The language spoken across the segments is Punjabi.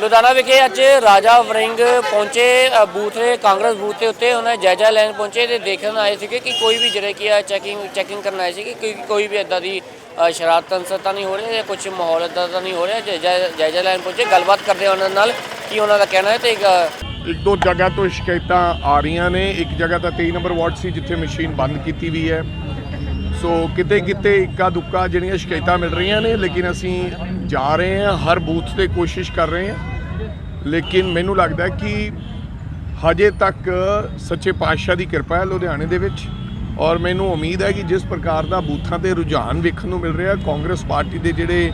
ਲੁਧਿਆਣਾ ਵਿਖੇ ਅੱਜ ਰਾਜਾ ਵਰਿੰਗ ਪਹੁੰਚੇ ਬੂਥ ਦੇ ਕਾਂਗਰਸ ਬੂਥ ਦੇ ਉੱਤੇ ਉਹਨਾਂ ਜਾਇਜ਼ਾ ਲੈਣ ਪਹੁੰਚੇ ਤੇ ਦੇਖਣ ਆਏ ਸੀਗੇ ਕਿ ਕੋਈ ਵੀ ਜਿਹੜੇ ਕੀ ਆ ਚੈਕਿੰਗ ਚੈਕਿੰਗ ਕਰਨ ਆਏ ਸੀ ਕਿ ਕੋਈ ਵੀ ਇਦਾਂ ਦੀ ਅ, ਸ਼ਰਾਰਤ ਅਨਸਰ ਤਾਂ ਨਹੀਂ ਹੋ ਰਿਹਾ ਜਾਂ ਕੁਝ ਮਾਹੌਲ ਇਦਾਂ ਤਾਂ ਨਹੀਂ ਹੋ ਰਿਹਾ। ਜਾਇਜ਼ਾ ਜਾਇਜ਼ਾ ਲੈਣ ਪਹੁੰਚੇ ਗੱਲਬਾਤ ਕਰਦੇ ਆ ਉਹਨਾਂ ਨਾਲ ਕੀ ਉਹਨਾਂ ਦਾ ਕਹਿਣਾ ਹੈ ਤੇ ਇੱਕ ਇੱਕ ਦੋ ਜਗ੍ਹਾ ਤੋਂ ਸ਼ਿਕਾਇਤਾਂ ਆ ਰਹੀਆਂ ਨੇ। ਇੱਕ ਜਗ੍ਹਾ ਤਾਂ 23 ਨੰਬਰ ਵਾਰਡ ਸੀ ਜਿੱਥੇ ਮਸ਼ੀਨ ਬੰਦ ਕੀਤੀ ਵੀ ਹੈ। ਸੋ ਕਿਤੇ ਕਿਤੇ ਇੱਕਾ ਦੁੱਕਾ ਜਿਹੜੀਆਂ ਸ਼ਿਕਾਇਤਾਂ ਮਿਲ ਰਹੀਆਂ ਨੇ, ਲੇਕਿਨ ਅਸੀਂ ਜਾ ਰਹੇ ਹਾਂ, ਹਰ ਬੂਥ ਤੇ ਕੋਸ਼ਿਸ਼ ਕਰ ਰਹੇ ਹਾਂ। ਲੇਕਿਨ ਮੈਨੂੰ ਲੱਗਦਾ ਕਿ ਹਜੇ ਤੱਕ ਸੱਚੇ ਪਾਤਸ਼ਾਹ ਦੀ ਕਿਰਪਾ ਹੈ ਲੁਧਿਆਣੇ ਦੇ ਵਿੱਚ। ਔਰ ਮੈਨੂੰ ਉਮੀਦ ਹੈ ਕਿ ਜਿਸ ਪ੍ਰਕਾਰ ਦਾ ਬੂਥਾਂ ਤੇ ਰੁਝਾਨ ਵੇਖਣ ਨੂੰ ਮਿਲ ਰਿਹਾ, ਕਾਂਗਰਸ ਪਾਰਟੀ ਦੇ ਜਿਹੜੇ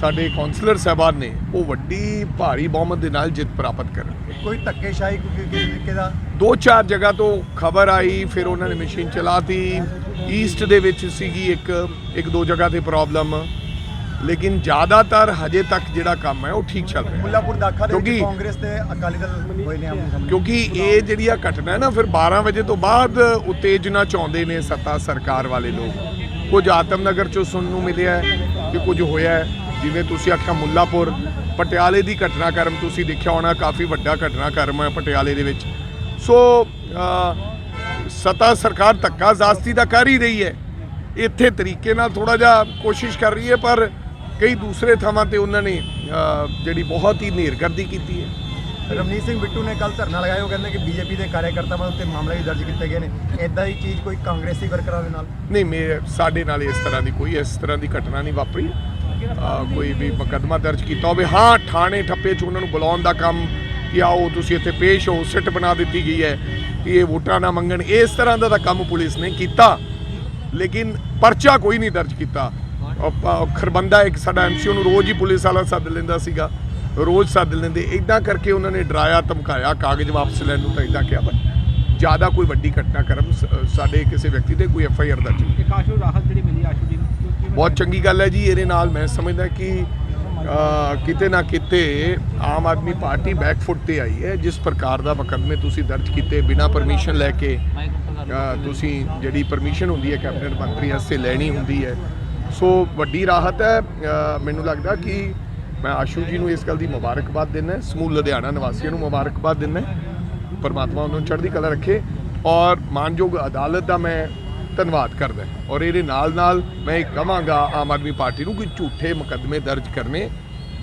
ਸਾਡੇ ਕਾਉਂਸਲਰ ਸਾਹਿਬਾਨ ਨੇ ਉਹ ਵੱਡੀ ਭਾਰੀ ਬਹੁਮਤ ਦੇ ਨਾਲ ਜਿੱਤ ਪ੍ਰਾਪਤ ਕਰਨਗੇ ਕੋਈ ਧੱਕੇਸ਼ਾਹੀ ਕੋਈ ਤਰੀਕੇ ਦਾ? ਦੋ ਚਾਰ ਜਗ੍ਹਾ ਤੋਂ ਖਬਰ ਆਈ ਫਿਰ ਉਹਨਾਂ ਨੇ ਮਸ਼ੀਨ ਚਲਾਤੀ। ਈਸਟ ਦੇ ਵਿੱਚ ਸੀਗੀ ਇੱਕ ਇੱਕ ਦੋ ਜਗ੍ਹਾ ਤੇ ਪ੍ਰੋਬਲਮ ਲੇਕਿਨ ਜ਼ਿਆਦਾਤਰ ਹਜੇ ਤੱਕ ਜਿਹੜਾ ਕੰਮ ਹੈ ਉਹ ਠੀਕ ਚੱਲ ਰਿਹਾ। ਮੁੱਲਾਪੁਰ ਦਾਖਾ ਦੇ ਵਿੱਚ ਕਾਂਗਰਸ ਤੇ ਅਕਾਲੀ ਦਲ ਹੋਏ ਨੇ ਸਾਹਮਣੇ ਕਿਉਂਕਿ ਇਹ ਜਿਹੜੀ ਆ ਘਟਨਾ ਹੈ ਨਾ ਫਿਰ 12 ਵਜੇ ਤੋਂ ਬਾਅਦ ਉਤੇਜਨਾ ਚਾਹੁੰਦੇ ਨੇ ਸੱਤਾ ਸਰਕਾਰ ਵਾਲੇ ਲੋਕ। ਕੁਝ ਆਤਮਨਗਰ ਚੋਂ ਸੁਣਨ ਨੂੰ ਮਿਲਿਆ ਹੈ ਕਿ ਕੁਝ ਹੋਇਆ ਹੈ। ਜਿਵੇਂ ਤੁਸੀਂ ਆਖਿਆ ਮੁੱਲਾਪੁਰ ਪਟਿਆਲੇ ਦੀ ਘਟਨਾਕ੍ਰਮ ਤੁਸੀਂ ਦੇਖਿਆ ਹੋਣਾ ਕਾਫੀ ਵੱਡਾ ਘਟਨਾਕ੍ਰਮ ਹੈ ਪਟਿਆਲੇ ਦੇ ਵਿੱਚ। ਸੋ ਸੱਤਾ ਸਰਕਾਰ ਧੱਕਾ ਜ਼ਾਸਤੀ ਦਾ ਕਰ ਹੀ ਰਹੀ ਹੈ। ਇੱਥੇ ਤਰੀਕੇ ਨਾਲ ਥੋੜਾ ਜਿਹਾ ਕੋਸ਼ਿਸ਼ ਕਰ ਰਹੀ ਹੈ ਪਰ ਕਈ ਦੂਸਰੇ ਥਾਵਾਂ ਤੇ ਉਹਨਾਂ ਨੇ ਜਿਹੜੀ ਬਹੁਤ ਹੀ ਨੇਰਗਰਦੀ ਕੀਤੀ ਹੈ। ਰਮਨੀਤ ਸਿੰਘ ਬਿੱਟੂ ਨੇ ਕੱਲ ਧਰਨਾ ਲਗਾਇਆ ਉਹ ਕਹਿੰਦੇ ਕਿ ਬੀਜੇਪੀ ਦੇ ਕਾਰਜਕਰਤਾਵਾਂ ਉੱਤੇ ਮਾਮਲੇ ਵੀ ਦਰਜ ਕੀਤੇ ਗਏ ਨੇ। ਇਦਾਂ ਦੀ ਚੀਜ਼ ਕੋਈ ਕਾਂਗਰਸੀ ਵਰਕਰਾਂ ਦੇ ਨਾਲ? ਨਹੀਂ ਮੇਰੇ ਸਾਡੇ ਨਾਲ ਇਸ ਤਰ੍ਹਾਂ ਦੀ ਕੋਈ ਇਸ ਤਰ੍ਹਾਂ ਦੀ ਘਟਨਾ ਨਹੀਂ ਵਾਪਰੀ। ਕੋਈ ਵੀ ਮੁਕੱਦਮਾ ਦਰਜ ਕੀਤਾ ਹੋਵੇ, ਹਾਂ, ਥਾਣੇ ਠੱਪੇ 'ਚ ਉਹਨਾਂ ਨੂੰ ਬੁਲਾਉਣ ਦਾ ਕੰਮ ਕਿ ਆਓ, ਤੁਸੀਂ ਇੱਥੇ ਪੇਸ਼ ਹੋ, ਸਿੱਟ ਬਣਾ ਦਿੱਤੀ ਗਈ ਹੈ ਕਿ ਇਹ ਵੋਟਾਂ ਨਾ ਮੰਗਣ। ਇਸ ਤਰ੍ਹਾਂ ਦਾ ਤਾਂ ਕੰਮ ਪੁਲਿਸ ਨੇ ਕੀਤਾ, ਲੇਕਿਨ ਪਰਚਾ ਕੋਈ ਨਹੀਂ ਦਰਜ ਕੀਤਾ। ਆਪਾਂ ਖਰਬੰਦਾ ਇੱਕ ਸਾਡਾ ਐਮਸੀਓ ਨੂੰ ਰੋਜ਼ ਹੀ ਪੁਲਿਸ ਵਾਲਾ ਸੱਦ ਲੈਂਦਾ ਸੀਗਾ, ਰੋਜ਼ ਸੱਦ ਲੈਂਦੇ। ਇਦਾਂ ਕਰਕੇ ਉਹਨਾਂ ਨੇ ਡਰਾਇਆ, ਧਮਕਾਇਆ, ਕਾਗਜ਼ ਵਾਪਸ ਲੈਣ ਨੂੰ ਤਾਂ ਇਦਾਂ ਕਿਹਾ ਪਰ ਜ਼ਿਆਦਾ ਕੋਈ ਵੱਡੀ ਘਟਨਾਕ੍ਰਮ ਸ- ਸਾਡੇ ਕਿਸੇ ਵਿਅਕਤੀ ਤੇ ਕੋਈ ਐਫ ਆਈ ਆਰ ਦਰਜ ਨਹੀਂ। ਆਸ਼ੂ ਰਾਹਤ ਜਿਹੜੀ ਮਿਲੀ ਆਸ਼ੂ ਜੀ ਨੂੰ। ਬਹੁਤ ਚੰਗੀ ਗੱਲ ਹੈ ਜੀ, ਇਹਦੇ ਨਾਲ ਮੈਂ ਸਮਝਦਾ ਕਿ ਕਿਤੇ ਨਾ ਕਿਤੇ ਆਮ ਆਦਮੀ ਪਾਰਟੀ ਬੈਕਫੁੱਟ ਤੇ ਆਈ ਹੈ, ਜਿਸ ਪ੍ਰਕਾਰ ਦਾ ਮੁਕੱਦਮੇ ਤੁਸੀਂ ਦਰਜ ਕੀਤੇ ਬਿਨਾਂ ਪਰਮਿਸ਼ਨ ਲੈ ਕੇ ਤੁਸੀਂ ਜਿਹੜੀ ਪਰਮਿਸ਼ਨ ਹੁੰਦੀ ਹੈ ਕੈਬਨਿਟ ਮੰਤਰੀ ਵਾਸਤੇ ਲੈਣੀ ਹੁੰਦੀ ਹੈ। ਸੋ ਵੱਡੀ ਰਾਹਤ ਹੈ ਮੈਨੂੰ ਲੱਗਦਾ ਕਿ ਮੈਂ ਆਸ਼ੂ ਜੀ ਨੂੰ ਇਸ ਗੱਲ ਦੀ ਮੁਬਾਰਕਬਾਦ ਦਿੰਦਾ ਸਮੂਹ ਲੁਧਿਆਣਾ ਨਿਵਾਸੀਆਂ ਨੂੰ ਮੁਬਾਰਕਬਾਦ ਦਿੰਦਾ ਪਰਮਾਤਮਾ ਉਹਨਾਂ ਨੂੰ ਚੜ੍ਹਦੀ ਕਲਾ ਰੱਖੇ ਔਰ ਮਾਨਯੋਗ ਅਦਾਲਤ ਦਾ ਮੈਂ ਧੰਨਵਾਦ ਕਰਦਾ ਔਰ ਇਹਦੇ ਨਾਲ ਨਾਲ ਮੈਂ ਇਹ ਕਹਾਂਗਾ ਆਮ ਆਦਮੀ ਪਾਰਟੀ ਨੂੰ ਕਿ ਝੂਠੇ ਮੁਕੱਦਮੇ ਦਰਜ ਕਰਨੇ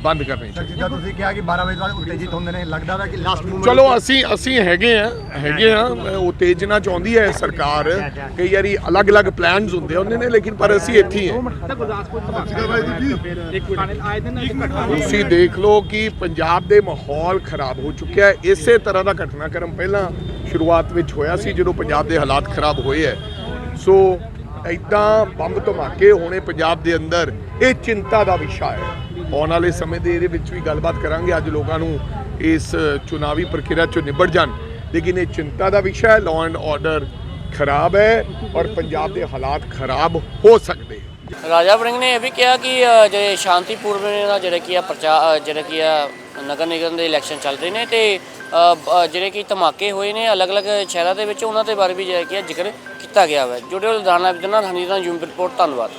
ਬੰਦ ਕਰਨੇ ਚਾਹੀਦੇ। ਜਿੱਦਾਂ ਤੁਸੀਂ ਕਿਹਾ ਕਿ 12 ਵਜੇ ਤੱਕ ਉਤੇਜਿਤ ਹੁੰਦੇ ਨੇ ਲੱਗਦਾ ਵਾ ਕਿ ਲਾਸਟ ਮੂਮੈਂਟ ਚਲੋ ਅਸੀਂ ਅਸੀਂ ਹੈਗੇ ਆ ਹੈਗੇ ਆ ਉਤੇਜਨਾ ਚਾਹੁੰਦੀ ਹੈ ਸਰਕਾਰ ਕਈ ਵਾਰੀ ਅਲੱਗ-ਅਲੱਗ ਪਲਾਨਸ ਹੁੰਦੇ ਆ ਉਹਨੇ ਨੇ ਲੇਕਿਨ ਪਰ ਅਸੀਂ ਇੱਥੇ ਹੀ ਤਾਂ ਗੁਰਦਾਸਪੁਰ ਤੁਸੀਂ ਦੇਖ ਲਓ ਕਿ ਪੰਜਾਬ ਦੇ ਮਾਹੌਲ ਖਰਾਬ ਹੋ ਚੁੱਕਿਆ ਹੈ। ਇਸੇ ਤਰ੍ਹਾਂ ਦਾ ਘਟਨਾਕ੍ਰਮ ਪਹਿਲਾਂ ਸ਼ੁਰੂਆਤ ਵਿੱਚ ਹੋਇਆ ਸੀ ਜਦੋਂ ਪੰਜਾਬ ਦੇ ਹਾਲਾਤ ਖਰਾਬ ਹੋਏ ਹੈ। ਸੋ ਇਦਾਂ ਬੰਬ ਧਮਾਕੇ ਹੋਣੇ ਪੰਜਾਬ ਦੇ ਅੰਦਰ ਇਹ ਚਿੰਤਾ ਦਾ ਵਿਸ਼ਾ ਹੈ। ਆਉਣ ਵਾਲੇ ਸਮੇਂ ਦੇ ਇਹਦੇ ਵਿੱਚ ਵੀ ਗੱਲਬਾਤ ਕਰਾਂਗੇ। ਅੱਜ ਲੋਕਾਂ ਨੂੰ ਇਸ ਚੁਣਾਵੀ ਪ੍ਰਕਿਰਿਆ ਚੋਂ ਨਿਬੜ ਜਾਣ। ਲੇਕਿਨ ਇਹ ਚਿੰਤਾ ਦਾ ਵਿਸ਼ਾ ਹੈ ਲਾਅ ਐਂਡ ਆਰਡਰ ਖਰਾਬ ਹੈ ਔਰ ਪੰਜਾਬ ਦੇ ਹਾਲਾਤ ਖਰਾਬ ਹੋ ਸਕਦੇ ਰਾਜਾ ਵਰਿੰਗ ਨੇ ਇਹ ਵੀ ਕਿਹਾ ਕਿ ਅ, ਜਿਹੜੇ ਸ਼ਾਂਤੀਪੂਰਨ ਨਾਲ ਜਿਹੜੇ ਕੀ ਆ ਪ੍ਰਚਾਰ ਜਿਹੜਾ ਕੀ ਆ ਨਗਰ ਨਿਗਮ ਦੇ ਇਲੈਕਸ਼ਨ ਚੱਲ ਰਹੇ ਨੇ ਤੇ ਜਿਹੜੇ ਕਿ ਧਮਾਕੇ ਹੋਏ ਨੇ ਅਲੱਗ-ਅਲੱਗ ਸ਼ਹਿਰਾਂ ਦੇ ਵਿੱਚ, ਉਹਨਾਂ ਦੇ ਬਾਰੇ ਵੀ ਜਿਹੜਾ ਕਿ ਜ਼ਿਕਰ ਕੀਤਾ ਗਿਆ ਹੈ ਜੁੜੇ ਹੋਏ ਲੁਧਿਆਣਾ ਵਿਦਨਾ ਹਨੀਤਾ ਜੂਮ ਰਿਪੋਰਟ ਧੰਨਵਾਦ।